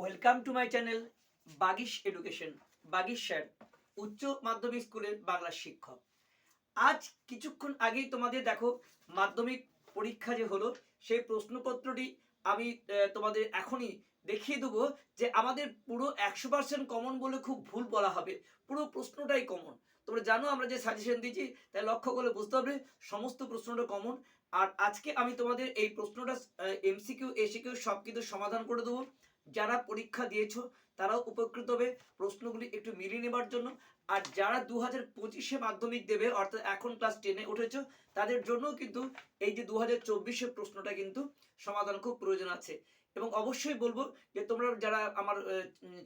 Welcome to my channel Bagish education Bagish sir, উচ্চ মাধ্যমিক স্কুলের বাংলা শিক্ষক। আজ কিছুক্ষণ আগেই তোমাদের দেখো মাধ্যমিক পরীক্ষা যে হলো, সেই প্রশ্নপত্রটি আমি তোমাদের এখনই দেখিয়ে দেবো যে আমাদের পুরো একশো পার্সেন্ট কমন বলে খুব ভুল বলা হবে। পুরো প্রশ্নটাই কমন তোমরা জানো আমরা যে সাজেশন দিয়েছি, তাই লক্ষ্য করলে বুঝতে হবে সমস্ত প্রশ্নটা কমন আর আজকে আমি তোমাদের এই প্রশ্নটা এমসিকিউ এসিকিউ সব কিছু সমাধান করে দেবো। যারা পরীক্ষা দিয়েছ, তারাও উপকৃত হবে প্রশ্নগুলি একটু মিলিয়ে নেবার জন্য। আর যারা দু হাজার পঁচিশে মাধ্যমিক দেবে, অর্থাৎ এখন ক্লাস টেনে উঠেছ, তাদের জন্য কিন্তু এই যে দু হাজার চব্বিশের প্রশ্নটা কিন্তু সমাধান খুব প্রয়োজন আছে। এবং অবশ্যই বলব যে তোমরা যারা আমার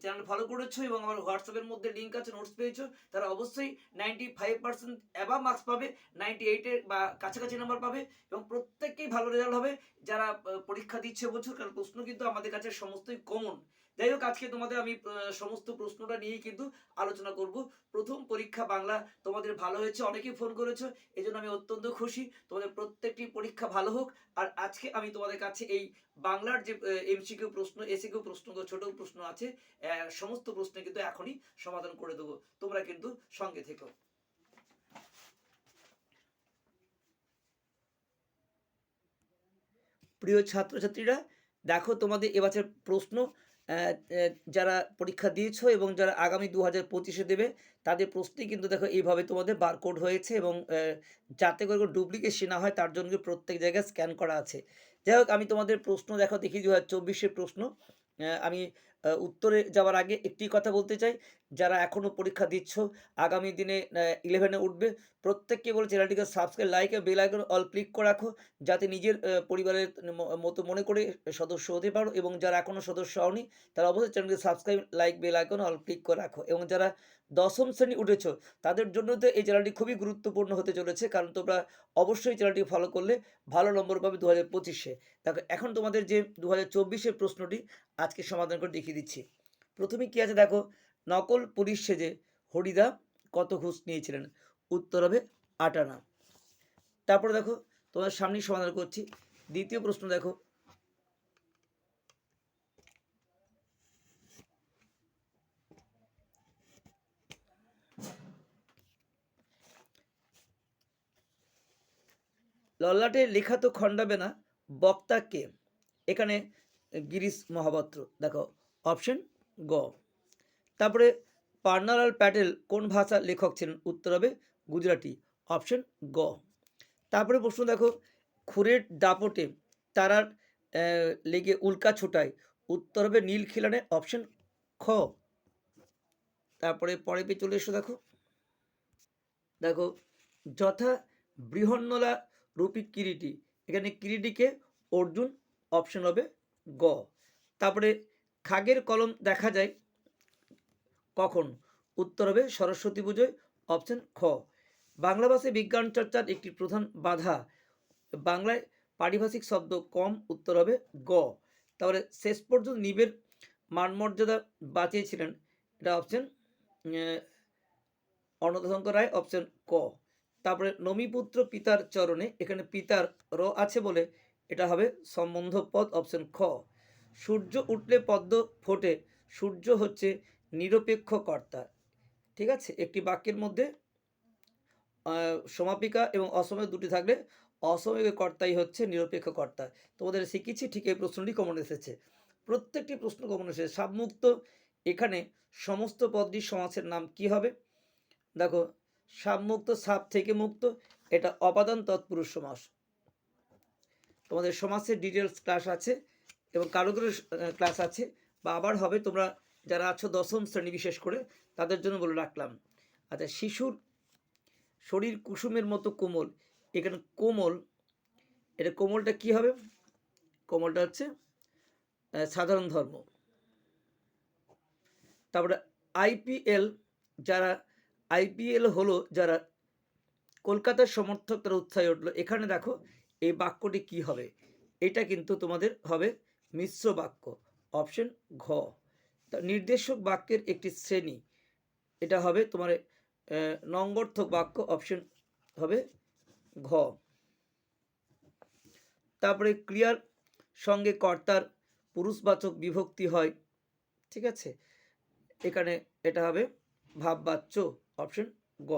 চ্যানেল ফলো করেছ এবং আমার হোয়াটসঅ্যাপের মধ্যে লিঙ্ক আছে নোটস পেয়েছ, তারা অবশ্যই নাইনটি ফাইভ পার্সেন্ট অ্যাবা মার্কস পাবে নাইনটি এইটের বা কাছাকাছি নাম্বার পাবে এবং প্রত্যেককেই ভালো রেজাল্ট হবে। যারা পরীক্ষা দিচ্ছে বছর কারণ প্রশ্ন কিন্তু আমাদের কাছে সমস্তই কমন যাই হোক আজকে তোমাদের আমি সমস্ত প্রশ্নটা নিয়েই কিন্তু আলোচনা করব। প্রথম পরীক্ষা বাংলা তোমাদের ভালো হয়েছে, অনেকেই ফোন করেছ এই আমি অত্যন্ত খুশি। তোমাদের প্রত্যেকটি পরীক্ষা ভালো হোক। আর আজকে আমি তোমাদের কাছে এই বাংলার যে এমসিকিউ প্রশ্ন এসিকিউ প্রশ্ন ছোট প্রশ্ন আছে সমস্ত প্রশ্ন কিন্তু এখনই সমাধান করে দেবো। তোমরা কিন্তু সঙ্গে থেকো। প্রিয় ছাত্রছাত্রীরা, দেখো তোমাদের এবছর প্রশ্ন যারা পরীক্ষা দিয়েছ এবং যারা আগামী দু হাজার পঁচিশে দেবে, তাদের প্রশ্নই কিন্তু দেখো এইভাবে তোমাদের বারকোড হয়েছে এবং যাতে করে ডুপ্লিকেশন না হয়, তার জন্য প্রত্যেক জায়গায় স্ক্যান করা আছে। যাই হোক, আমি তোমাদের প্রশ্ন দেখো, দেখি দু হাজার চব্বিশের প্রশ্ন। আমি উত্তরে যাওয়ার আগে একটি কথা বলতে চাই। যারা এখনও পরীক্ষা দিচ্ছ, আগামী দিনে ইলেভেনে উঠবে, প্রত্যেককে বলে চ্যানেলটিকে subscribe like bell icon all click করে রাখো, যাতে নিজের পরিবারের মতো মনে করে সদস্য হতে পারো এবং যারা এখনও সদস্য হওনি, তারা অবশ্যই চ্যানেলকে subscribe like bell icon all click করে রাখো এবং যারা দশম শ্রেণি উঠেছো, তাদের জন্য তো এই চ্যানেলটি খুবই গুরুত্বপূর্ণ হতে চলেছে, কারণ তোমরা অবশ্যই চ্যানেলটি ফলো করলে ভালো নম্বর পাবে দু হাজার পঁচিশে। দেখো, এখন তোমাদের যে দু হাজার চব্বিশের প্রশ্নটি, আজকে সমাধান করে দেখিয়ে দিচ্ছি। প্রথমে কি আছে দেখো নকল পুলিশ সেজে হরিদা কত ঘুষ নিয়েছিলেন? উত্তর হবে আটানা তারপরে দেখো তোমার সামনেই সমাধান করছি। দ্বিতীয় প্রশ্ন দেখো। লল্লাটে লেখা তো খণ্ডাবে না, বক্তা কে? এখানে গিরিশ মহাপাত্র। দেখো, অপশন গ। তারপরে পার্নালাল প্যাটেল কোন ভাষা লেখক ছিলেন? উত্তর হবে গুজরাটি। অপশন গ। তারপরে প্রশ্ন দেখো, খুরের দাপটে তারার লেগে উল্কা ছোটায়। উত্তর হবে নীল খিলানে, অপশন খ। তারপরে পরে পেয়ে চলে এসো দেখো। দেখো, যথা বৃহন্নলা রূপী কিরিটি। এখানে কিরিটিকে অর্জুন, অপশন হবে গ। তারপরে খাগের কলম দেখা যায় কখন? উত্তর হবে সরস্বতী পুজোয় অপশন খ। বাংলা ভাষায় বিজ্ঞান চর্চার একটি প্রধান বাধা। বাংলায় পারিভাষিক শব্দ কম, উত্তর হবে গ। তারপরে শেষ পর্যন্ত নিবের মানমর্যাদা বাঁচিয়েছিলেন। এটা অপশন অন্নদাশঙ্কর রায় অপশন ক। তারপরে নমিপুত্র পিতার চরণে, এখানে পিতার র আছে বলে, এটা হবে সম্বন্ধ পদ অপশন খ। সূর্য উঠলে পদ্ম ফোটে, সূর্য হচ্ছে নিরপেক্ষ কর্তা ঠিক আছে? একটি বাক্যের মধ্যে সমাপিকা এবং অসময় দুটি থাকলে অসময় কর্তাই হচ্ছে নিরপেক্ষ কর্তা তোমাদের শিখেছি ঠিক এই প্রশ্নটি কমন এসেছে। প্রত্যেকটি প্রশ্ন কমন এসেছে। সাবমুক্ত এখানে সমস্ত পদটি সমাসের নাম কি হবে? দেখো সাবমুক্ত সাপ থেকে মুক্ত, এটা অপাদান তৎপুরুষ সমাস। তোমাদের সমাসের ডিটেলস ক্লাস আছে এবং কারোগুলোর ক্লাস আছে। বা আবার হবে তোমরা যারা আছো দশম শ্রেণি বিশেষ করে, তাদের জন্য বলে রাখলাম। আচ্ছা শিশুর শরীর কুসুমের মতো কোমল। এখানে কোমল, এটা কোমলটা কি হবে? কোমলটা হচ্ছে সাধারণ ধর্ম। তারপরে আইপিএল, যারা আইপিএল হলো, যারা কলকাতার সমর্থক তারা উৎসাহে উঠল। এখানে দেখো, এই বাক্যটি কি হবে? এটা কিন্তু তোমাদের হবে মিশ্র বাক্য। অপশন ঘ। নির্দেশক বাক্যের একটি শ্রেণি। এটা হবে তোমার নঙ্গর্থক বাক্য অপশন হবে ঘ। তারপরে ক্রিয়ার সঙ্গে কর্তার পুরুষবাচক বিভক্তি হয়, ঠিক আছে? এখানে এটা হবে ভাববাচ্য অপশন গ।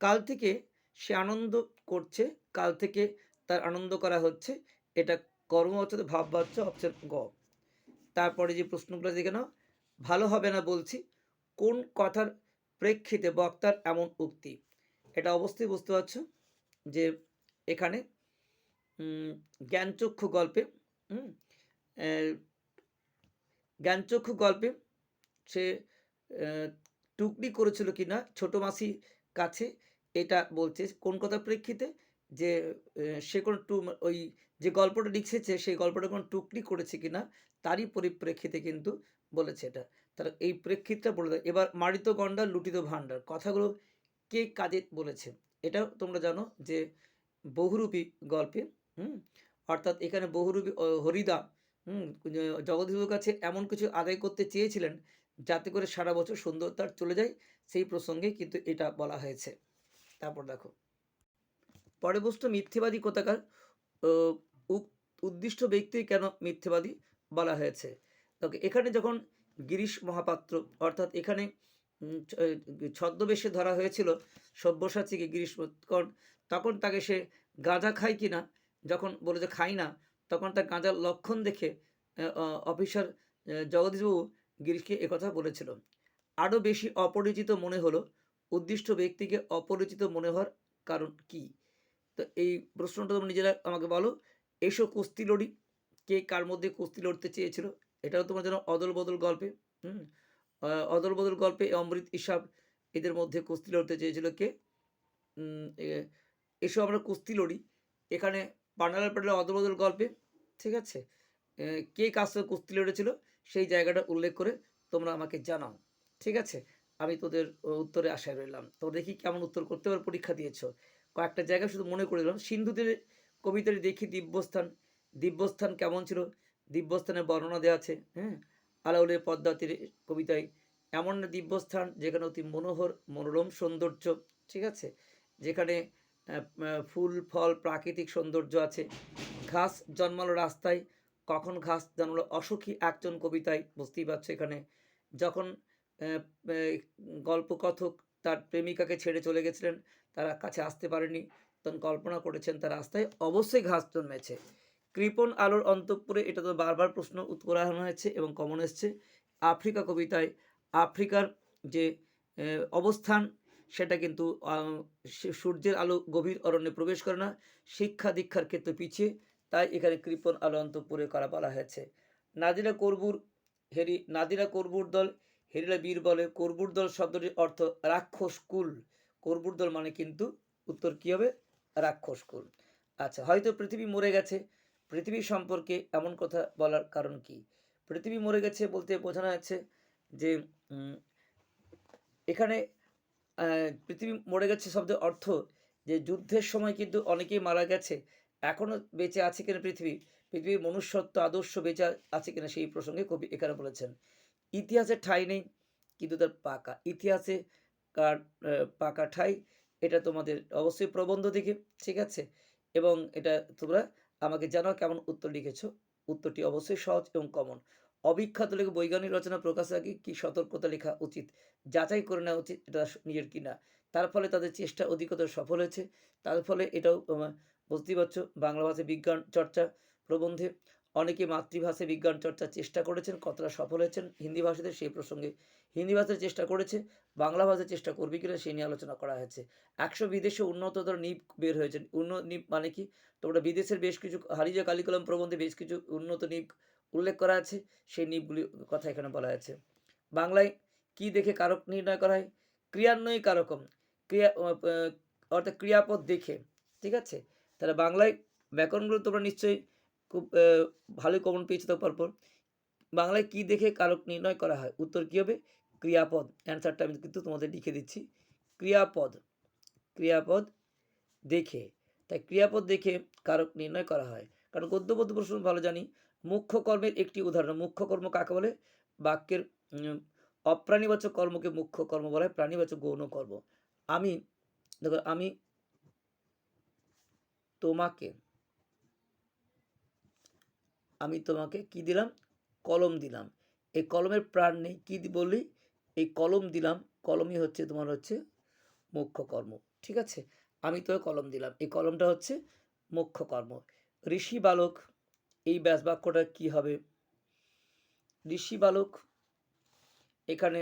কাল থেকে সে আনন্দ করছে, কাল থেকে তার আনন্দ করা হচ্ছে, এটা কর্ম অর্থাৎ ভাববাচ্য অপশন গ। তারপরে যে প্রশ্নগুলো দেখে নাও। ভালো হবে না বলছি, কোন কথার প্রেক্ষিতে বক্তার এমন উক্তি? এটা অবশ্যই বুঝতে পারছ যে এখানে জ্ঞানচক্ষু গল্পে জ্ঞানচক্ষু গল্পে সে টুকলি করেছিল কি না, ছোটো মাসি কাছে এটা বলছে। কোন কথার প্রেক্ষিতে? যে সে কোনো টু ওই যে গল্পটা লিখেছে, সেই গল্পটা কোনো টুকরি করেছে কি না তারই পরিপ্রেক্ষিতে কিন্তু বলেছে এটা। তাহলে এই প্রেক্ষিতটা বলে দেয় এবার মারিত গন্ডার, লুটিত ভাণ্ডার, কথাগুলো কে কাজে বলেছে? এটাও তোমরা জানো যে বহুরূপী গল্পে, হুম? অর্থাৎ এখানে বহুরূপী হরিদা, হুম? জগদীশের কাছে এমন কিছু আদায় করতে চেয়েছিলেন যাতে করে সারা বছর সুন্দর তার চলে যায়, সেই প্রসঙ্গে কিন্তু এটা বলা হয়েছে। তারপর দেখো। পরে বস্তু মিথ্যেবাদী কোথাকার? উদ্দিষ্ট ব্যক্তি কেন মিথ্যেবাদী বলা হয়েছে? তবে এখানে যখন গিরিশ মহাপাত্র, অর্থাৎ এখানে ছদ্মবেশে ধরা হয়েছিল সব্যসাচীকে গিরিশ তখন তাকে সে গাঁজা খায় কি না যখন বলে যে খাই না, তখন তার গাঁজার লক্ষণ দেখে অফিসার জগদীশবাবু গিরিশকে একথা বলেছিল। আরও বেশি অপরিচিত মনে হলো উদ্দিষ্ট ব্যক্তিকে অপরিচিত মনে হওয়ার কারণ কি? তো এই প্রশ্নটা তোমরা নিজেরা আমাকে বলো। এসো কুস্তি লড়ি। কে কার মধ্যে কুস্তি লড়তে চেয়েছিল? এটাও তোমার যেন অদল বদল গল্পে, হুম? অদল বদল গল্পে অমৃত ইসাব এদের মধ্যে কুস্তি লড়তে চেয়েছিল কে? এসো আমরা কুস্তি লড়ি। এখানে পান্ডালার প্যাডেলের অদল বদল গল্পে, ঠিক আছে? কে কার সাথে কুস্তি লড়েছিল? সেই জায়গাটা উল্লেখ করে তোমরা আমাকে জানাও, ঠিক আছে? আমি তোদের উত্তরে আশায় রইলাম। তো দেখি কেমন উত্তর করতে পারো, পরীক্ষা দিয়েছ। কয়েকটা জায়গা শুধু মনে করে দিলাম। সিন্ধুদের কবিতাটি দেখি, দিব্যস্থান। দিব্যস্থান কেমন ছিল? দিব্যস্থানের বর্ণনা দেওয়া আছে হ্যাঁ? আলাউলের পদ্মা তীরে কবিতায়, এমন দিব্যস্থান যেখানে অতি মনোহর, মনোরম সৌন্দর্য, ঠিক আছে? যেখানে ফুল, ফল, প্রাকৃতিক সৌন্দর্য আছে। ঘাস জন্মালো রাস্তায়, কখন ঘাস জন্মালো অসুখী একজন কবিতায়। বুঝতেই পারছ এখানে। যখন গল্পকথক তার প্রেমিকাকে ছেড়ে চলে গেছিলেন, তারা কাছে আসতে পারেনি। কল্পনা করেছেন তার রাস্তায়, অবশ্যই ঘাস জন্মেছে কৃপণ আলোর অন্তঃপুরে এটা তো বারবার প্রশ্ন উত্তরাহন হয়েছে এবং কমন এসছে। আফ্রিকা কবিতায় আফ্রিকার যে অবস্থান, সেটা কিন্তু সূর্যের আলো গভীর অরণ্যে প্রবেশ করে না, শিক্ষা দীক্ষার ক্ষেত্রে পিছিয়ে, তাই এখানে কৃপণ আলো অন্তঃপুরে করা বলা হয়েছে। নাদিরা করবুর, হেরি, নাদিরা করবুর দল, হেরিলা বীর বলে, করবুর দল শব্দটির অর্থ রাক্ষস কুল। করবুর দল মানে কিন্তু, উত্তর কী হবে? রাক্ষস কুল। আচ্ছা হয়তো পৃথিবী মরে গেছে। পৃথিবী সম্পর্কে এমন কথা বলার কারণ কি? পৃথিবী মরে গেছে বলতে বোঝানো যাচ্ছে যে এখানে পৃথিবী মরে গেছে শব্দের অর্থ যে, যুদ্ধের সময় কিন্তু অনেকেই মারা গেছে। এখনও বেঁচে আছে কিনা পৃথিবী? পৃথিবীর মনুষ্যত্ব, আদর্শ বেঁচে আছে কিনা সেই প্রসঙ্গে কবি এখানে বলেছেন। ইতিহাসে ঠাঁই নেই, কিন্তু তার পাকা, ইতিহাসে কার পাকা ঠাই এটা তোমাদের অবশ্যই প্রবন্ধ দেখে, ঠিক আছে? এবং এটা তোমরা আমাকে জানাও কেমন উত্তর লিখেছো। উত্তরটি অবশ্যই সহজ এবং কমন অবিখ্যাত লেখে বৈজ্ঞানিক রচনা প্রকাশের আগে কী সতর্কতা লেখা উচিত? যাচাই করে নেওয়া উচিত এটা নিজের কিনা? তার ফলে তাদের চেষ্টা অধিকতর সফল হয়েছে। তার ফলে এটাও বুঝতেই পারছ বাংলা ভাষায় বিজ্ঞান চর্চা প্রবন্ধে অনেকে মাতৃভাষায় বিজ্ঞান চর্চার চেষ্টা করেছেন, কতটা সফল হয়েছেন হিন্দি ভাষাতে সেই প্রসঙ্গে হিন্দি ভাষার চেষ্টা করেছে, বাংলা ভাষার চেষ্টা করবে কিনা সেই নিয়ে আলোচনা করা হয়েছে। একশো বিদেশে উন্নততর নিপ বের হয়েছে উন্নত নিপ মানে কি? তোমরা বিদেশের বেশ কিছু হারিজা কালিকলম প্রবন্ধে বেশ কিছু উন্নত নিপ উল্লেখ করা আছে, সেই নিপগুলি কথা এখানে বলা আছে বাংলায় কি দেখে কারক নির্ণয় করা হয়? ক্রিয়ান্বয়ী কারকম। ক্রিয়া অর্থাৎ ক্রিয়াপদ দেখে, ঠিক আছে? তাহলে বাংলায় ব্যাকরণগুলো তোমরা নিশ্চয়ই খুব ভালোই কমন পেয়েছ তো পরপর। বাংলায় কি দেখে কারক নির্ণয় করা হয়? উত্তর কী হবে? ক্রিয়াপদ। অ্যান্সারটা আমি কিন্তু তোমাদের লিখে দিচ্ছি। ক্রিয়াপদ। ক্রিয়াপদ দেখে। তাই ক্রিয়াপদ দেখে কারক নির্ণয় করা হয়। কারণ গদ্যপদ্য প্রশ্ন ভালো জানি। মুখ্য কর্মের একটি উদাহরণ। মুখ্য কর্ম কাকে বলে? বাক্যের অপ্রাণীবাচক কর্মকে মুখ্য কর্ম বলা। হয় প্রাণীবাচক গৌণ কর্ম। আমি, দেখো, আমি তোমাকে আমি তোমাকে কি দিলাম? কলম দিলাম। এই কলমের প্রাণ নেই। কী বললি? এই কলম দিলাম। কলমই হচ্ছে তোমার হচ্ছে মুখ্য কর্ম। ঠিক আছে? আমি তো কলম দিলাম। এই কলমটা হচ্ছে মুখ্য কর্ম। ঋষি বালক, এই ব্যাস বাক্যটা কী হবে? ঋষি বালক, এখানে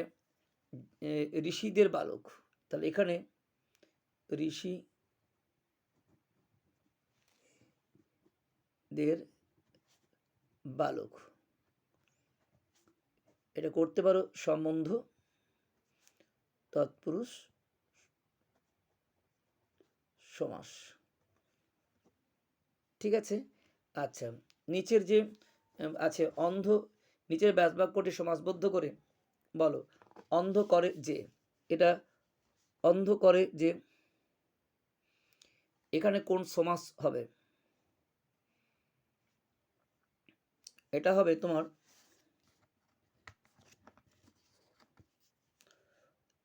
ঋষিদের বালক। তাহলে এখানে ঋষি দের বালক। এটা করতে পারো সম্বন্ধ, তৎপুরুষ, সমাস। ঠিক আছে? আচ্ছা নিচের যে আছে অন্ধ, নিচের ব্যাস বাক্যটি সমাসবদ্ধ করে, বলো, অন্ধ করে যে, এটা অন্ধ করে যে, এখানে কোন সমাস হবে? এটা হবে তোমার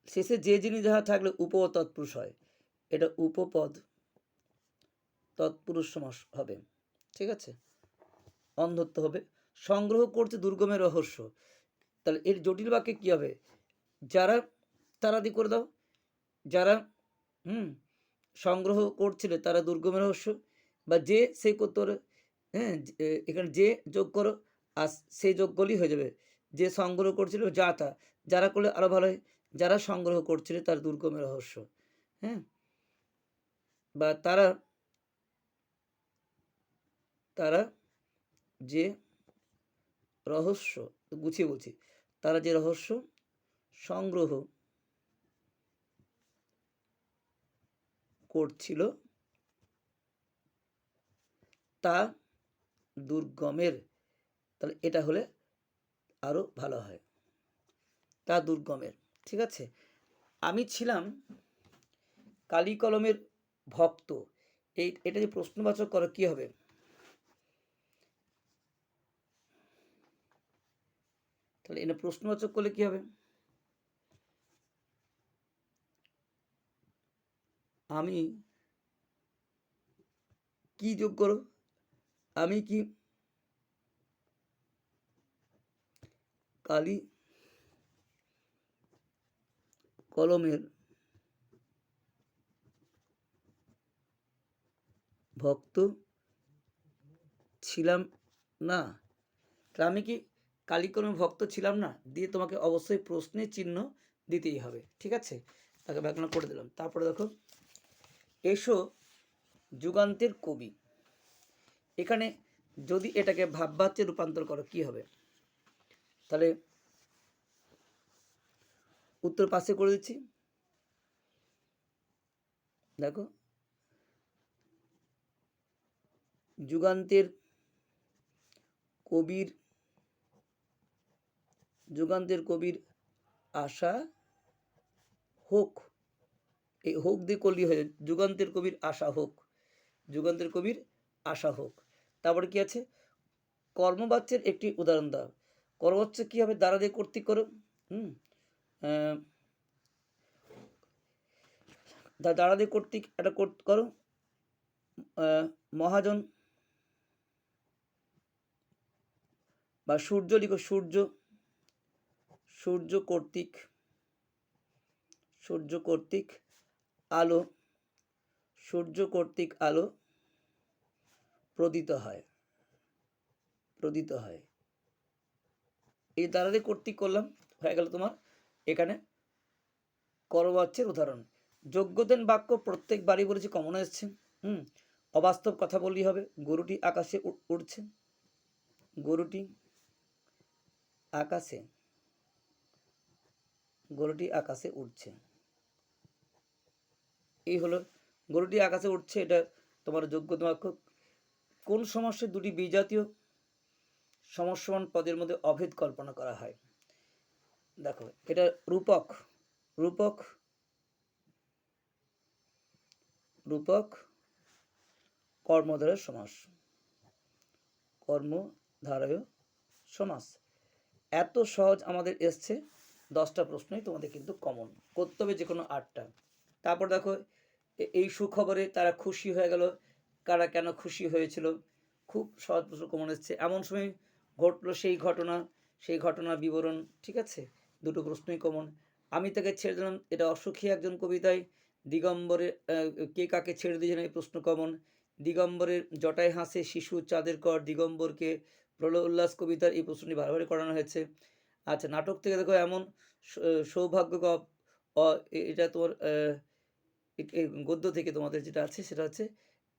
শেষে যে জিনিস যাহা থাকলে উপ তৎপুরুষ হয়, এটা উপপদ তৎপুরুষ সমাস হবে। ঠিক আছে? অন্ধত্ব হবে। সংগ্রহ করছে দুর্গমের রহস্য। তাহলে এর জটিল বাক্যে কী হবে? যারা তারাদি করে দাও। যারা, হুম, সংগ্রহ করছিল তারা দুর্গমের রহস্য। বা যে সে করতে হ্যাঁ এখানে যে যোগ করো আর সেই যোগগুলি হয়ে যাবে। যে সংগ্রহ করছিল যা তা। যারা করলে আরও ভালো হয়। যারা সংগ্রহ করছিল তার দুর্গমের রহস্য। হ্যাঁ? বা তারা তারা যে রহস্য, গুছিয়ে বলছি, তারা যে রহস্য সংগ্রহ করছিল, তা দুর্গমের, তাহলে এটা হলে আরও ভালো হয়। তা দুর্গমের, ঠিক আছে? আমি ছিলাম কালি কলমের ভক্ত। এই, এটা যে প্রশ্নবাচক করো, কী হবে? তাহলে এটা প্রশ্নবাচক করলে কী হবে? আমি কি যোগ করো? আমি কি কালি কলমের ভক্ত ছিলাম না? আমি কি কালী কলমের ভক্ত ছিলাম না? দিয়ে তোমাকে অবশ্যই প্রশ্নের চিহ্ন দিতেই হবে, ঠিক আছে? তাকে ব্যাকরণ করে দিলাম। তারপরে দেখো, এসো যুগান্তের কবি। এখানে যদি এটাকে ভাববাচ্যে রূপান্তর করো, কি হবে? তাহলে উত্তর পাশে করে দিচ্ছি। দেখো, যুগান্তের কবির যুগান্তের কবির আশা হোক, এই হোক দিয়ে করলি হয়ে যুগান্তের কবির আশা হোক, যুগান্তের কবির আশা হোক। তারপরে কি আছে? কর্মবাচ্যের একটি উদাহরণ দাও। কর্মবাচ্য কী হবে? দ্বারা দিয়ে কর্তৃক করো। হুম? দ্বারা দিয়ে কর্তৃক কর- করো। মহাজন বা সূর্য লিখো, সূর্য সূর্য কর্তৃক সূর্য কর্তৃক আলো, সূর্য কর্তৃক আলো প্রদিত হয়। প্রদিত হয়। এই দ্বারারে কর্তৃক করলাম, হয়ে গেল তোমার। এখানে করবাচ্যের উদাহরণ। যোগ্যদেন বাক্য প্রত্যেক বাড়ি বলেছি কমন এসছে। হুম, অবাস্তব কথা বললেই হবে। গরুটি আকাশে উড়- উড়ছে। গরুটি আকাশে গরুটি আকাশে উড়ছে। এই হলো গরুটি আকাশে উঠছে এটা তোমার যোগ্যতা বাক্য। কোন সমস্যার দুটি বিজাতীয় সমস্যমান পদের মধ্যে অভেদ কল্পনা করা হয়? দেখো, এটা রূপক রূপক রূপক কর্মধারয় সমাস কর্মধারয় সমাস। এত সহজ আমাদের এসছে, দশটা প্রশ্নই তোমাদের কিন্তু কমন করতে হবে যে কোনো আটটা। তারপর দেখো এই সুখবরে তারা খুশি হয়ে গেল কারা কেন খুশি হয়েছিল? খুব সহজ প্রশ্ন কমন এসছে। এমন সময় ঘটলো সেই ঘটনা, সেই ঘটনার বিবরণ, ঠিক আছে? দুটো প্রশ্নই কমন। আমি তাকে ছেড়ে দিলাম, এটা অসুখী একজন কবিতায়। দিগম্বরের কে কাকে ছেড়ে দিয়েছেন এই প্রশ্ন কমন। দিগম্বরের জটায় হাসে শিশু চাঁদের কর, দিগম্বরকে প্রলয় উল্লাস কবিতার এই প্রশ্নটি বারবারই করানো হয়েছে। আচ্ছা নাটক থেকে দেখো এমন সৌভাগ্য এটা তোমার গদ্য থেকে তোমাদের যেটা আছে সেটা হচ্ছে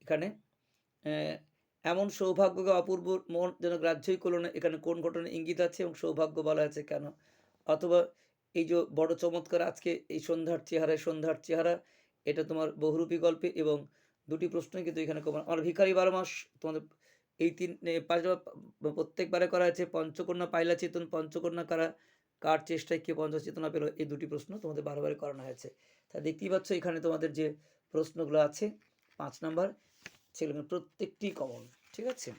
এখানে। এমন সৌভাগ্যকে অপূর্ব মন যেন গ্রাহ্যই করল না। এখানে কোন ঘটনার ইঙ্গিত আছে এবং সৌভাগ্য বলা আছে কেন? অথবা এই যে বড় চমৎকার আজকে এই সন্ধ্যার চেহারায় সন্ধ্যার চেহারা, এটা তোমার বহুরূপী গল্পে এবং দুটি প্রশ্নই কিন্তু এখানে কমন আমার ভিখারি বারো মাস তোমাদের এই তিন পাঁচবার প্রত্যেকবারে করা আছে পঞ্চকন্যা, পাইলা চেতন, পঞ্চকন্যা কারা, কার চেষ্টায় কে পঞ্চচেতনা পেল, এই দুটি প্রশ্ন তোমাদের বারবার করানো হয়েছে। তা দেখতেই পাচ্ছ এখানে তোমাদের যে প্রশ্নগুলো আছে, পাঁচ নাম্বার। সেগুলো প্রত্যেকটি কমন ঠিক আছে?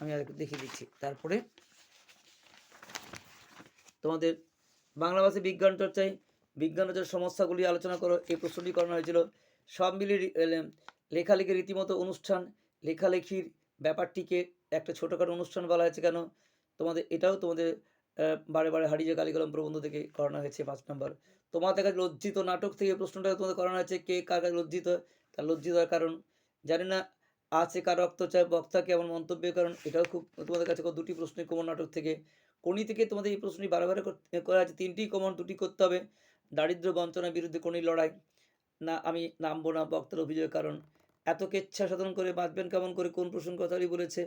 আমি আর দেখিয়ে দিচ্ছি। তারপরে তোমাদের বাংলা ভাষায় বিজ্ঞান চর্চায়, বিজ্ঞান চর্চার সমস্যাগুলি আলোচনা করো, এই প্রশ্নটি করানো হয়েছিল। সব মিলিয়ে লেখালেখির রীতিমতো অনুষ্ঠান, লেখালেখির ব্যাপারটিকে একটা ছোটোখাটো অনুষ্ঠান বলা হয়েছে কেন? তোমাদের, এটাও তোমাদের বারে বারে হারিয়ে কালিকলম প্রবন্ধ থেকে করানো হয়েছে পাঁচ নম্বর। তোমাদের কাছে লজ্জিত নাটক থেকে প্রশ্নটা তোমাদের করানো হয়েছে, কে কার কাছে লজ্জিত? তার লজ্জিত কারণ। জানি না আছে কার রক্তচাপ, বক্তা কেমন মন্তব্যের কারণ এটাও খুব তোমাদের কাছে দুটি প্রশ্নই কমন নাটক থেকে। কোনি থেকে তোমাদের এই প্রশ্নটি বারবার করা আছে তিনটি কমন দুটি করতে হবে। দারিদ্র বঞ্চনার বিরুদ্ধে কোনি লড়াই? না, আমি নামবো না বক্তার অভিযোগের কারণ। এত কেচ্ছা সাধন করে বাঁচবেন কেমন করে, কোন প্রসঙ্গ কথাটি বলেছে?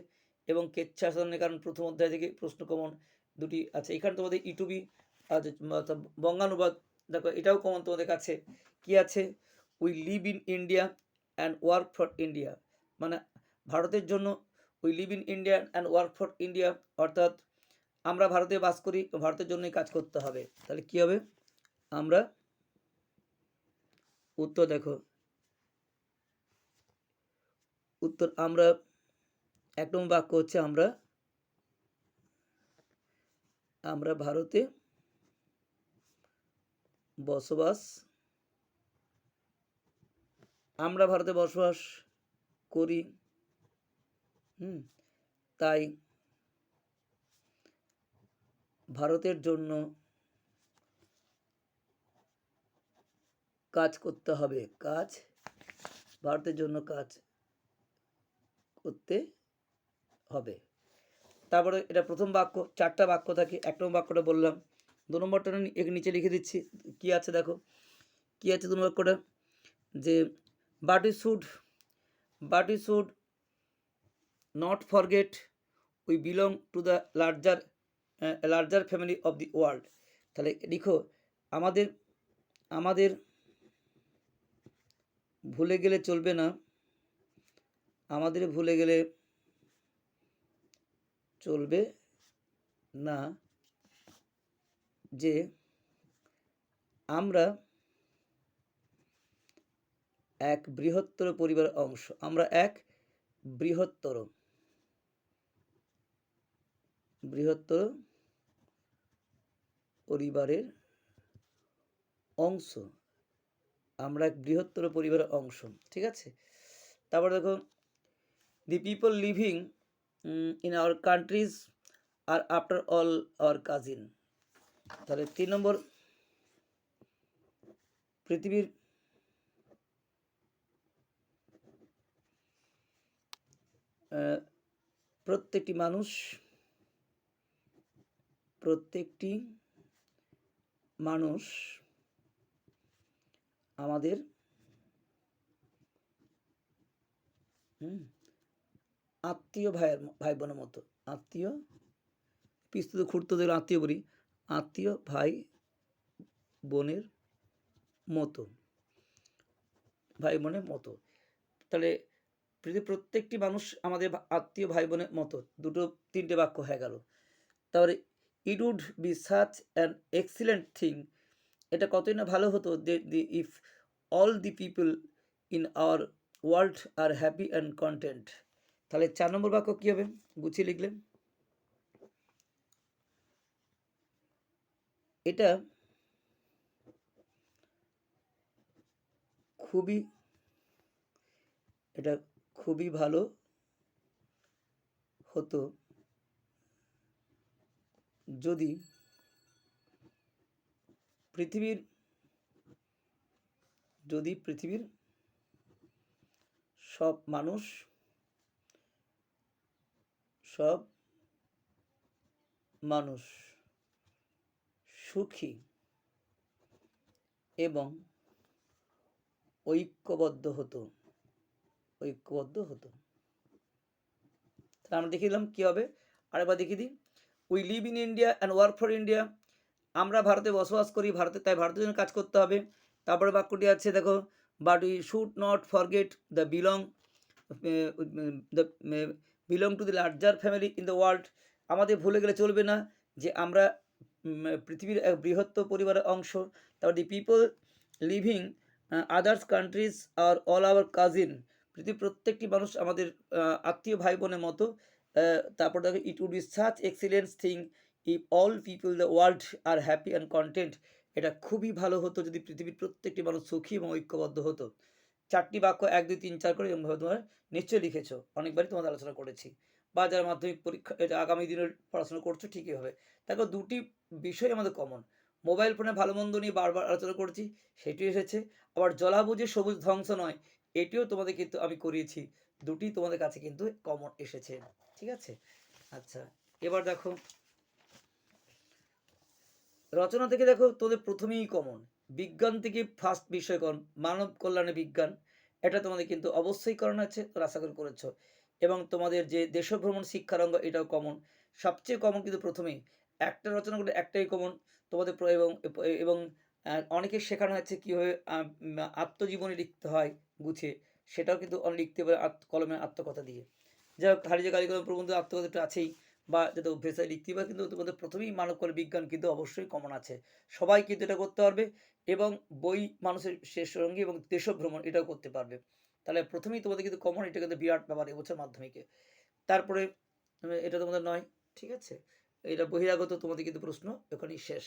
এবং কেচ্ছা সাধনের কারণ প্রথম অধ্যায় থেকে প্রশ্ন কমন দুটি আছে। এখানে তোমাদের ইটুবি অর্থাৎ বঙ্গানুবাদ, দেখো এটাও কমন তোমাদের কাছে। কি আছে? We live in India and work for India মানে ভারতের জন্য we live in India and work for India অর্থাৎ আমরা ভারতে বাস করি, ভারতের জন্যই কাজ করতে হবে। তাহলে কি হবে? আমরা উত্তর দেখো। উত্তর আমরা, এক নম্বর বাক্য হচ্ছে আমরা আমরা ভারতে বসবাস, আমরা ভারতে বসবাস করি। হুম, তাই ভারতের জন্য কাজ করতে হবে। কাজ, ভারতের জন্য কাজ করতে হবে। তারপরে এটা প্রথম বাক্য, চারটা বাক্য থাকে। এক নম্বর বাক্যটা বললাম, দু নম্বরটা এক নিচে লিখে দিচ্ছি। কি আছে দেখো? কি আছে দু নম্বর বাক্যটা? যে but you should but you should not forget, we belong to the larger larger family of the world. তাহলে লিখো, আমাদের আমাদের ভুলে গেলে চলবে না। আমাদের ভুলে গেলে চলবে না যে আমরা এক বৃহত্তর পরিবারের অংশ। আমরা এক বৃহত্তর। বৃহত্তর পরিবারের অংশ। আমরা এক বৃহত্তর পরিবারের অংশ। ঠিক আছে? তারপর দেখো the people living in our countries are after all our cousin তাহলে তিন নম্বর, পৃথিবীর প্রত্যেকটি মানুষ প্রত্যেকটি মানুষ আমাদের আত্মীয় ভাইয়ের ভাই বোনের মতো। আত্মীয়, পিস্তুত খুঁড়তদের আত্মীয় বলি, আত্মীয় ভাই বোনের মতো, ভাই বোনের মতো। তাহলে পৃথিবীর প্রত্যেকটি মানুষ আমাদের আত্মীয় ভাই বোনের মতো। দুটো, তিনটে বাক্য হয়ে গেল। তারপরে it would be such an excellent thing এটা কতই না ভালো হতো the if all the people in our world are happy and content তাহলে চার নম্বর বাক্য কী হবে? গুছিয়ে লিখলেন। এটা খুবই, এটা খুবই ভালো হতো। যদি পৃথিবীর যদি পৃথিবীর সব মানুষ সব মানুষ সুখী এবং ঐক্যবদ্ধ হতো। ঐক্যবদ্ধ হতো। তাহলে আমরা দেখে দিলাম কী হবে। আরেকবার দেখিয়ে দিই। We live in India and work for India আমরা ভারতে বসবাস করি, ভারতে, তাই ভারতের জন্য কাজ করতে হবে। তারপরে বাক্যটি আছে, দেখো but we should not forget the belong the belong to the larger family in the world আমাদের ভুলে গেলে চলবে না যে আমরা পৃথিবীর এক বৃহত্তর পরিবারের অংশ। তারপর the people living, others countries are all our cousin. পৃথিবীর প্রত্যেকটি মানুষ আমাদের আত্মীয় ভাই বোনের মতো তারপর দেখো it would be such excellence thing if all people the world are happy and content এটা খুবই ভালো হতো যদি পৃথিবীর প্রত্যেকটি মানুষ সুখী এবং ঐক্যবদ্ধ হতো। চারটি বাক্য, এক, দুই, তিন, চার করে এরকমভাবে তোমার নিশ্চয়ই লিখেছো। অনেকবারই তোমাদের আলোচনা করেছি। বা যারা মাধ্যমিক পরীক্ষা, এটা আগামী দিনের পড়াশোনা করছ, ঠিকই হবে। দেখো, দুটি বিষয় আমাদের কমন মোবাইল ফোনে ভালো মন্দ নিয়ে বারবার আলোচনা করছি, সেটি এসেছে, আবার জলাবুঝে সবুজ ধ্বংস নয় এটিও তোমাদের কিন্তু আমি করিয়েছি। দুটি তোমাদের কাছে কিন্তু কমন এসেছে। ঠিক আছে? আচ্ছা এবার দেখো। রচনা থেকে দেখো তোদের প্রথমেই কমন বিজ্ঞান থেকে ফার্স্ট বিষয় মানব কল্যাণে বিজ্ঞান। এটা তোমাদের কিন্তু অবশ্যই করানো আছে তোরা আশা করি করেছ। এবং তোমাদের যে দেশভ্রমণ শিক্ষারঙ্গ, এটাও কমন সবচেয়ে কমন কিন্তু প্রথমেই। একটা রচনা করলে একটাই কমন তোমাদের এবং এবং শেখানো হচ্ছে কীভাবে আত্মজীবনী লিখতে হয়। গুছিয়ে সেটাও কিন্তু লিখতে পারে আত্ম কলমে আত্মকথা দিয়ে। যাই হোক, হারিয়ে কালী কলম প্রবন্ধ আত্মকথাটা আছেই বা যাতে অভ্যেস হয় লিখতে পারে কিন্তু তোমাদের প্রথমেই মানব কল বিজ্ঞান কিন্তু অবশ্যই কমন আছে। সবাই কিন্তু এটা করতে পারবে এবং বই মানুষের শেষ সঙ্গী এবং দেশভ্রমণ এটাও করতে পারবে। তাহলে প্রথমেই তোমাদের কিন্তু কমন এটা কিন্তু বিরাট ব্যাপার এবছর মাধ্যমিকে। তারপরে এটা তোমাদের নয়, ঠিক আছে? এটা বহিরাগত তোমাদের কিন্তু প্রশ্ন, এখানেই শেষ।